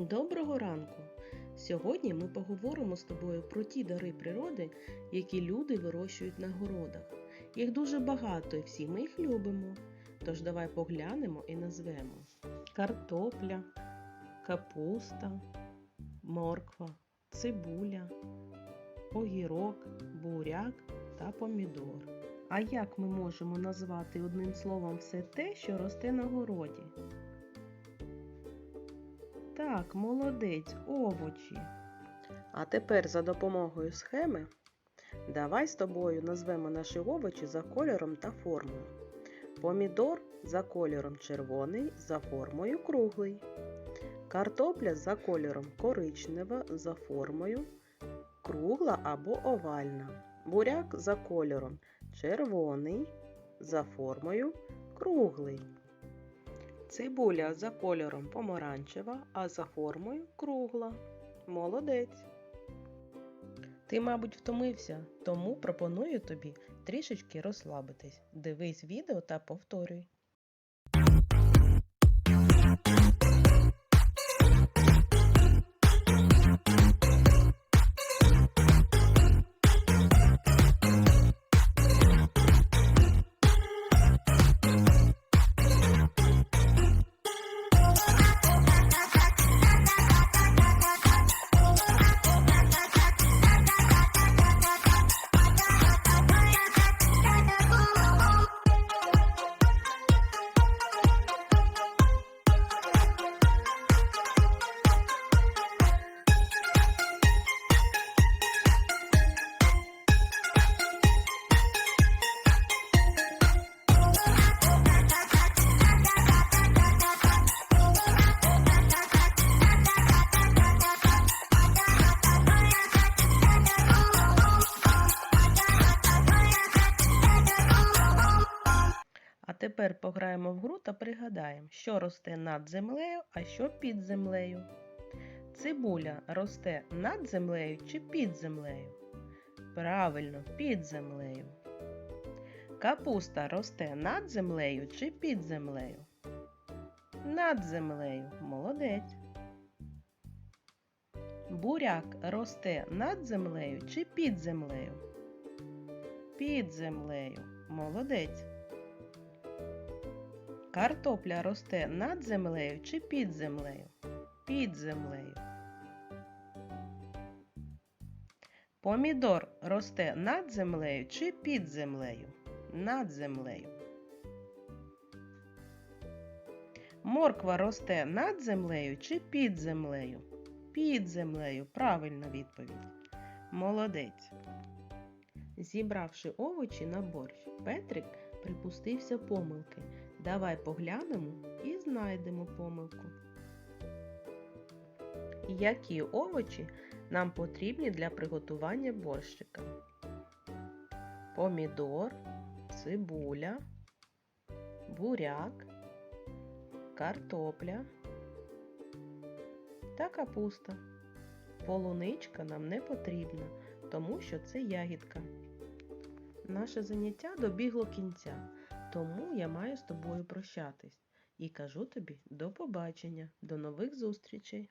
Доброго ранку! Сьогодні ми поговоримо з тобою про ті дари природи, які люди вирощують на городах. Їх дуже багато і всі ми їх любимо. Тож давай поглянемо і назвемо картопля, капуста, морква, цибуля, огірок, буряк та помідор. А як ми можемо назвати одним словом все те, що росте на городі? Так, молодець, овочі. А тепер за допомогою схеми давай з тобою назвемо наші овочі за кольором та формою. Помідор за кольором червоний, за формою круглий. Картопля за кольором коричнева, за формою кругла або овальна. Буряк за кольором червоний, за формою круглий. Цибуля за кольором помаранчева, а за формою кругла. Молодець. Ти, мабуть, втомився, тому пропоную тобі трішечки розслабитись. Дивись відео та повторюй. Тепер пограємо в гру та пригадаємо, що росте над землею, а що під землею. Цибуля росте над землею чи під землею? Правильно, під землею. Капуста росте над землею чи під землею? Над землею. Молодець. Буряк росте над землею чи під землею? Під землею. Молодець. Картопля росте над землею чи під землею? Під землею. Помідор росте над землею чи під землею? Над землею. Морква росте над землею чи під землею? Під землею. Правильна відповідь. Молодець. Зібравши овочі на борщ, Петрик припустився помилки. Давай поглянемо і знайдемо помилку. Які овочі нам потрібні для приготування борщика? Помідор, цибуля, буряк, картопля та капуста. Полуничка нам не потрібна, тому що це ягідка. Наше заняття добігло кінця. Тому я маю з тобою прощатись і кажу тобі до побачення, до нових зустрічей!